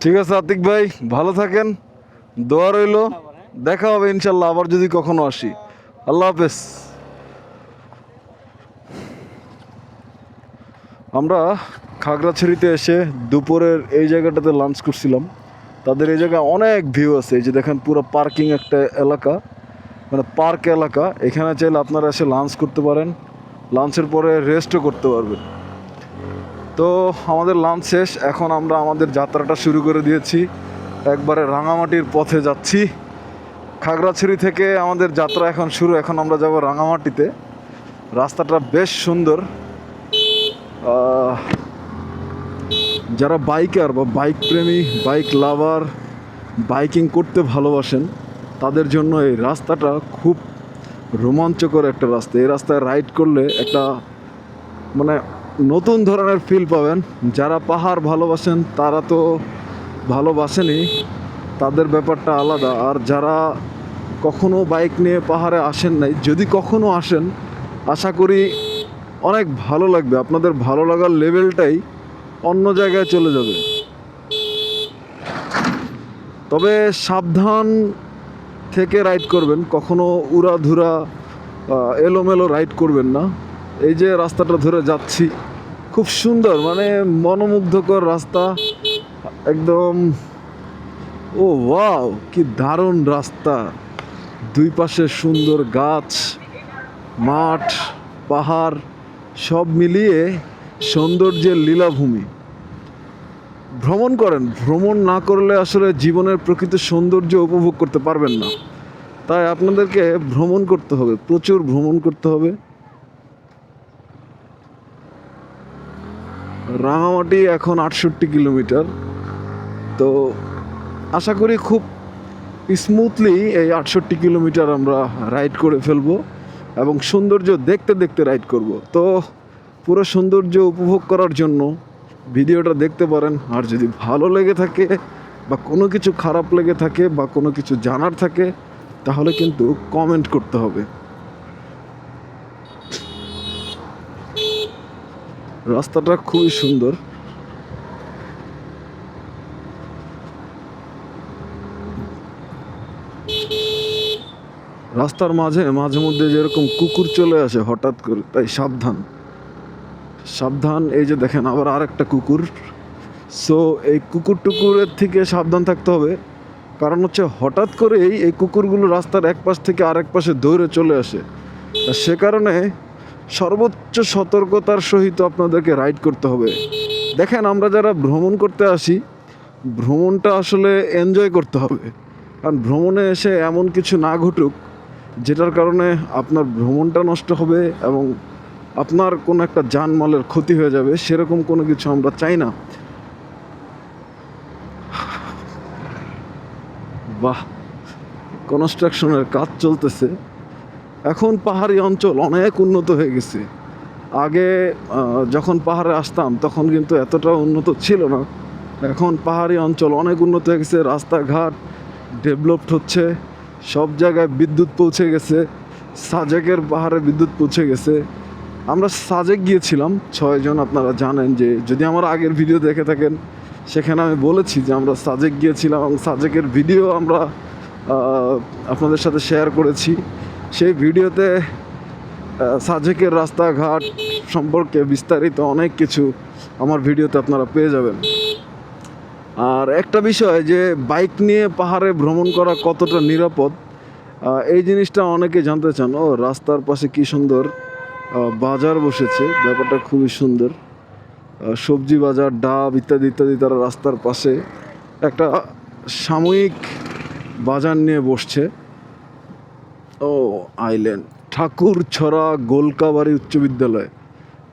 ঠিক আছে আতিক ভাই, ভালো থাকেন। দোয়া রইল। দেখা হবে ইনশাল্লাহ, আবার যদি কখনো আসি। আল্লাহ হাফেজ। আমরা খাগড়াছড়িতে এসে দুপুরের এই জায়গাটাতে লাঞ্চ করছিলাম। তাদের এই জায়গায় অনেক ভিউ আছে। এই যে দেখেন, পুরো পার্কিং একটা এলাকা মানে পার্ক এলাকা। এখানে চাইলে আপনারা এসে লাঞ্চ করতে পারেন। লাঞ্চের পরে রেস্টও করতে পারবেন। তো আমাদের লাঞ্চ শেষ, এখন আমরা আমাদের যাত্রাটা শুরু করে দিয়েছি। একবারে রাঙামাটির পথে যাচ্ছি। খাগড়াছড়ি থেকে আমাদের যাত্রা এখন শুরু, এখন আমরা যাব রাঙামাটিতে। রাস্তাটা বেশ সুন্দর। যারা বাইকার বা বাইক প্রেমী বাইক লাভার বাইকিং করতে ভালোবাসেন, তাদের জন্য এই রাস্তাটা খুব রোমাঞ্চকর একটা রাস্তা। এই রাস্তায় রাইড করলে একটা মানে নতুন ধরনের ফিল পাবেন। যারা পাহাড় ভালোবাসেন, তারা তো ভালোবাসেনই তাদের ব্যাপারটা আলাদা। আর যারা কখনো বাইক নিয়ে পাহাড়ে আসেন নাই, যদি কখনো আসেন, আশা করি অনেক ভালো লাগবে। আপনাদের ভালো লাগার লেভেলটাই অন্য জায়গায় চলে যাবে। তবে সাবধান থেকে রাইড করবেন। কখনো উড়াধুরা এলোমেলো রাইড করবেন না। এই যে রাস্তাটা ধরে যাচ্ছি, খুব সুন্দর মানে মনোমুগ্ধকর রাস্তা, একদম, ও ওয়াও, কি দারুণ রাস্তা। দুই পাশে সুন্দর গাছ, মাঠ, পাহাড়, সব মিলিয়ে সৌন্দর্যের লীলাভূমি। ভ্রমণ করেন, ভ্রমণ না করলে আসলে জীবনের প্রকৃত সৌন্দর্য উপভোগ করতে পারবেন না। তাই আপনাদেরকে ভ্রমণ করতে হবে, প্রচুর ভ্রমণ করতে হবে। রাঙামাটি এখন আটষট্টি কিলোমিটার। তো আশা করি খুব স্মুথলি এই আটষট্টি কিলোমিটার আমরা রাইড করে ফেলব এবং সৌন্দর্য দেখতে দেখতে রাইড করব। তো পুরো সৌন্দর্য উপভোগ করার জন্য ভিডিওটা দেখতে পারেন। আর যদি ভালো লেগে থাকে বা কোনো কিছু খারাপ লেগে থাকে বা কোনো কিছু জানার থাকে, তাহলে কিন্তু কমেন্ট করতে হবে। রাস্তাটা খুবই সুন্দর। রাস্তার মাঝে মাঝে মধ্যে যেরকম কুকুর চলে আসে হঠাৎ করে, তাই সাবধান। সাবধান, এই যে দেখেন আবার আরেকটা কুকুর। সো এই কুকুর টুকুরের থেকে সাবধান থাকতে হবে। কারণ হচ্ছে হঠাৎ করেই এই কুকুরগুলো রাস্তার এক পাশ থেকে আরেক পাশে দৌড়ে চলে আসে। আর সে কারণে সর্বোচ্চ সতর্কতার সহিত আপনাদেরকে রাইড করতে হবে। দেখেন, আমরা যারা ভ্রমণ করতে আসি, ভ্রমণটা আসলে এনজয় করতে হবে। কারণ ভ্রমণে এসে এমন কিছু না ঘটুক, যেটার কারণে আপনার ভ্রমণটা নষ্ট হবে এবং আপনার কোনো একটা জানমালের ক্ষতি হয়ে যাবে, সেরকম কোনো কিছু আমরা চাই না। বাহ কনস্ট্রাকশনের কাজ চলতেছে। এখন পাহাড়ি অঞ্চল অনেক উন্নত হয়ে গেছে। আগে যখন পাহাড়ে আসতাম, তখন কিন্তু এতটা উন্নত ছিল না। এখন পাহাড়ি অঞ্চল অনেক উন্নত হয়ে গেছে, রাস্তাঘাট ডেভেলপড হচ্ছে, সব জায়গায় বিদ্যুৎ পৌঁছে গেছে, সাজেকের পাহাড়ে বিদ্যুৎ পৌঁছে গেছে। আমরা সাজেক গিয়েছিলাম, ছয়জন আপনারা জানেন যে, যদি আমার আগের ভিডিও দেখে থাকেন, সেখানে আমি বলেছি যে আমরা সাজেক গিয়েছিলাম এবং সাজেকের ভিডিও আমরা আপনাদের সাথে শেয়ার করেছি। সেই ভিডিওতে সাজেকের রাস্তাঘাট সম্পর্কে বিস্তারিত অনেক কিছু আমার ভিডিওতে আপনারা পেয়ে যাবেন। আর একটা বিষয় যে, বাইক নিয়ে পাহাড়ে ভ্রমণ করা কতটা নিরাপদ এই জিনিসটা অনেকে জানতে চান, ও, রাস্তার পাশে কি সুন্দর বাজার বসেছে, ব্যাপারটা খুবই সুন্দর সবজি বাজার, ডাব ইত্যাদি ইত্যাদি তারা রাস্তার পাশে একটা সাময়িক বাজার নিয়ে বসছে। ও আইল্যান্ড। ঠাকুরছড়া গোলকাবাড়ি উচ্চ বিদ্যালয়।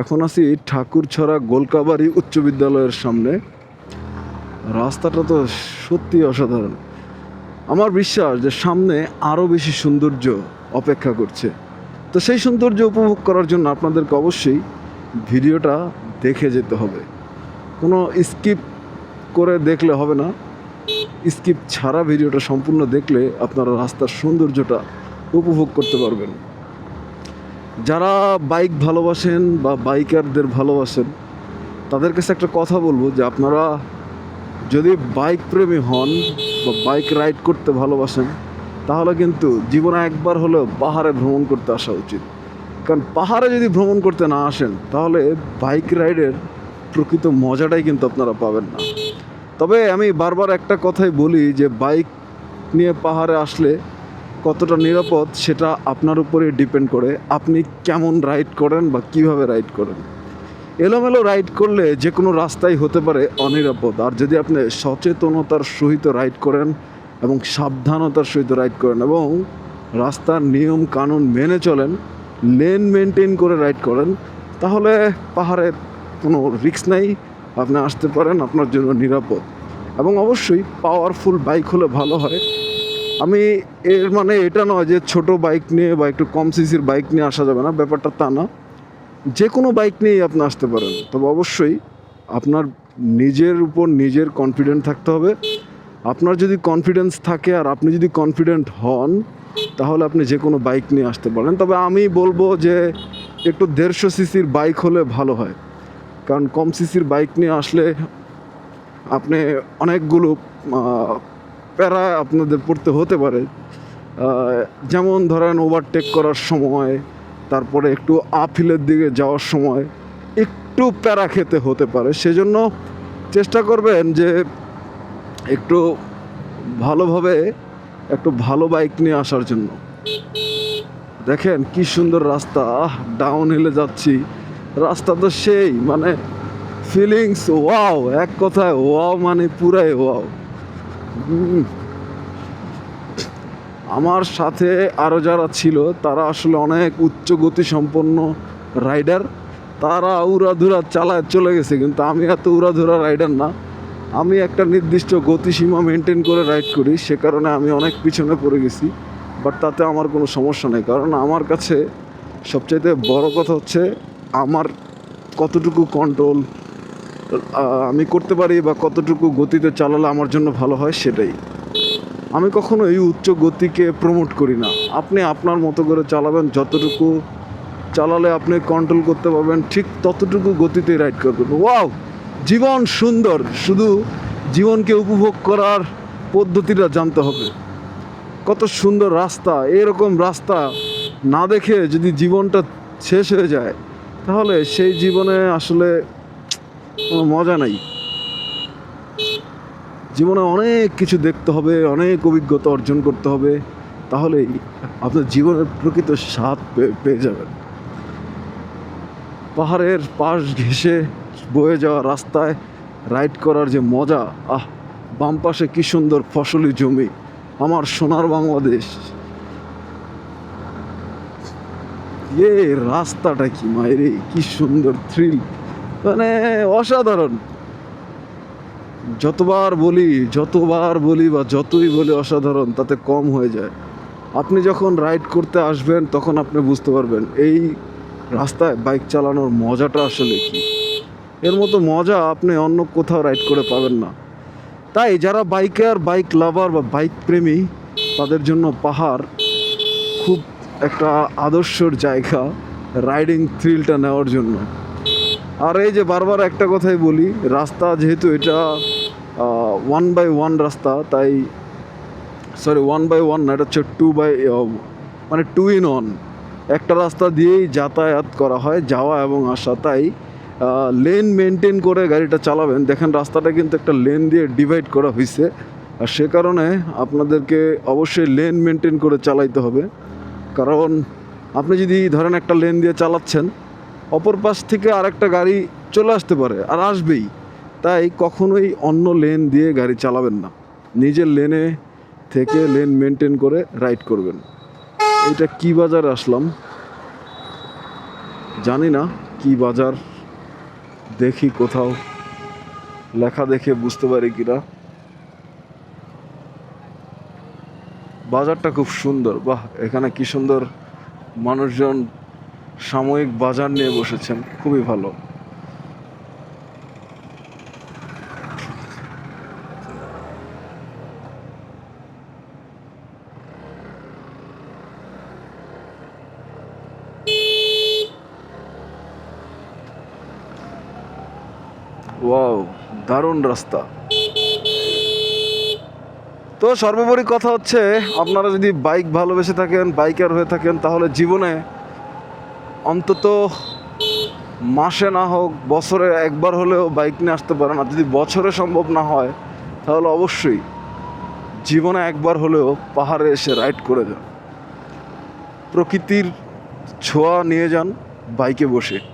এখন আছি ঠাকুরছড়া গোলকাবাড়ি উচ্চ বিদ্যালয়ের সামনে। রাস্তাটা তো সত্যি অসাধারণ। আমার বিশ্বাস যে সামনে আরও বেশি সৌন্দর্য অপেক্ষা করছে। তো সেই সৌন্দর্য উপভোগ করার জন্য আপনাদেরকে অবশ্যই ভিডিওটা দেখে যেতে হবে। কোনো স্কিপ করে দেখলে হবে না। স্কিপ ছাড়া ভিডিওটা সম্পূর্ণ দেখলে আপনারা রাস্তার সৌন্দর্যটা উপভোগ করতে পারবেন। যারা বাইক ভালোবাসেন বা বাইকারদের ভালোবাসেন, তাদের কাছে একটা কথা বলব যে আপনারা যদি বাইক প্রেমী হন বা বাইক রাইড করতে ভালোবাসেন, তাহলে কিন্তু জীবনে একবার হলেও পাহাড়ে ভ্রমণ করতে আসা উচিত। কারণ পাহাড়ে যদি ভ্রমণ করতে না আসেন, তাহলে বাইক রাইডের প্রকৃত মজাটাই কিন্তু আপনারা পাবেন না। তবে আমি বারবার একটা কথাই বলি যে বাইক নিয়ে পাহাড়ে আসলে কতটা নিরাপদ সেটা আপনার উপরে ডিপেন্ড করে। আপনি কেমন রাইড করেন বা কীভাবে রাইড করেন। এলোমেলো রাইড করলে যে কোনো রাস্তাই হতে পারে অনিরাপদ। আর যদি আপনি সচেতনতার সহিত রাইড করেন এবং সাবধানতার সহিত রাইড করেন এবং রাস্তার নিয়ম কানুন মেনে চলেন, লেন মেনটেন করে রাইড করেন, তাহলে পাহাড়ে কোনো রিস্ক নাই, আপনি আসতে পারেন, আপনার জন্য নিরাপদ। এবং অবশ্যই পাওয়ারফুল বাইক হলে ভালো হয়। আমি এর মানে এটা নয় যে ছোট বাইক নিয়ে বা একটু কম সিসির বাইক নিয়ে আসা যাবে না, ব্যাপারটা তা না। যে কোনো বাইক নিয়েই আপনি আসতে পারেন। তবে অবশ্যই আপনার নিজের উপর নিজের কনফিডেন্ট থাকতে হবে। আপনার যদি কনফিডেন্স থাকে আর আপনি যদি কনফিডেন্ট হন, তাহলে আপনি যে কোনো বাইক নিয়ে আসতে পারেন। তবে আমি বলব যে একটু দেড়শো সিসির বাইক হলে ভালো হয়। কারণ কম সিসির বাইক নিয়ে আসলে আপনি অনেকগুলো প্যারা আপনাদের পড়তে হতে পারে। যেমন ধরেন ওভারটেক করার সময়, তারপরে একটু আপহিলের দিকে যাওয়ার সময় একটু প্যারা খেতে হতে পারে। সেজন্য চেষ্টা করবেন যে একটু ভালোভাবে একটু ভালো বাইক নিয়ে আসার জন্য। দেখেন কি সুন্দর রাস্তা ডাউন হিলে যাচ্ছি। রাস্তা তো সেই মানে ফিলিংস ওয়াও এক কথায় ওয়াও মানে পুরাই ওয়াও। আমার সাথে আরও যারা ছিল, তারা আসলে অনেক উচ্চ গতি সম্পন্ন রাইডার। তারা উড়াধুরা চালায় চলে গেছে, কিন্তু আমি এত উড়াধুরা রাইডার না। আমি একটা নির্দিষ্ট গতিসীমা মেনটেন করে রাইড করি, সে কারণে আমি অনেক পিছনে পড়ে গেছি। বাট তাতে আমার কোনো সমস্যা নেই, কারণ আমার কাছে সবচাইতে বড় কথা হচ্ছে, আমার কতটুকু কন্ট্রোল আমি করতে পারি বা কতটুকু গতিতে চালালে আমার জন্য ভালো হয় সেটাই। আমি কখনো এই উচ্চ গতিকে প্রমোট করি না। আপনি আপনার মতো করে চালাবেন, যতটুকু চালালে আপনি কন্ট্রোল করতে পারবেন, ঠিক ততটুকু গতিতে রাইড করবেন। ওয়াও জীবন সুন্দর, শুধু জীবনকে উপভোগ করার পদ্ধতিটা জানতে হবে। কত সুন্দর রাস্তা, এরকম রাস্তা না দেখে যদি জীবনটা শেষ হয়ে যায়, তাহলে সেই জীবনে আসলে কোনো মজা নাই। জীবনে অনেক কিছু দেখতে হবে, অনেক অভিজ্ঞতা অর্জন করতে হবে তাহলেই আপনার জীবনের প্রকৃত স্বাদ পেয়ে যাবেন। পাহাড়ের পাশ ঘেঁষে বয়ে যাওয়া রাস্তায় রাইড করার যে মজা, আহ, বাম পাশে কি সুন্দর ফসলি জমি, আমার সোনার বাংলাদেশ। এ রাস্তাটা কি মায়েরে কি সুন্দর থ্রিল মানে অসাধারণ। যতবার বলি যতবার বলি বা যতই বলি অসাধারণ, তাতে কম হয়ে যায়। আপনি যখন রাইড করতে আসবেন, তখন আপনি বুঝতে পারবেন, এই রাস্তায় বাইক চালানোর মজাটা আসলে কি? এর মতো মজা আপনি অন্য কোথাও রাইড করে পাবেন না। তাই যারা বাইকার বাইক লাভার বা বাইক প্রেমী, তাদের জন্য পাহাড় খুব একটা আদর্শর জায়গা রাইডিং থ্রিলটা নেওয়ার জন্য। আর এই যে বারবার একটা কথাই বলি, রাস্তা যেহেতু এটা ওয়ান বাই ওয়ান রাস্তা, তাই সরি ওয়ান বাই ওয়ান না, এটা হচ্ছে টু বাই মানে টু ইন ওয়ান একটা রাস্তা দিয়েই যাতায়াত করা হয়, যাওয়া এবং আসা, তাই লেন মেনটেন করে গাড়িটা চালাবেন। দেখেন রাস্তাটা কিন্তু একটা লেন দিয়ে ডিভাইড করা হয়েছে আর সে কারণে আপনাদেরকে অবশ্যই লেন মেনটেন করে চালাইতে হবে। কারণ আপনি যদি ধরেন একটা লেন দিয়ে চালাচ্ছেন অপর পাশ থেকে আরেকটা গাড়ি চলে আসতে পারে আর আসবেই। তাই কখনোই অন্য লেন দিয়ে গাড়ি চালাবেন না। নিজের লেনে থেকে লেন মেনটেন করে রাইড করবেন। এটা কি বাজার আসলাম? জানি না কি বাজার। দেখি কোথাও। লেখা দেখে বুঝতে পারি কিনা। বাজারটা খুব সুন্দর। বাহ, এখানে কি সুন্দর মানুষজন সাময়িক বাজার নিয়ে বসেছেন, খুবই ভালো। ওয়াও, দারুণ রাস্তা। তো সর্বোপরি কথা হচ্ছে, আপনারা যদি বাইক ভালোবেসে থাকেন, বাইকার হয়ে থাকেন, তাহলে জীবনে অন্তত মাসে না হোক, বছরে একবার হলেও বাইক নিয়ে আসতে পারেন। আর যদি বছরে সম্ভব না হয়, তাহলে অবশ্যই জীবনে একবার হলেও পাহাড়ে এসে রাইড করে যান। প্রকৃতির ছোঁয়া নিয়ে যান বাইকে বসে।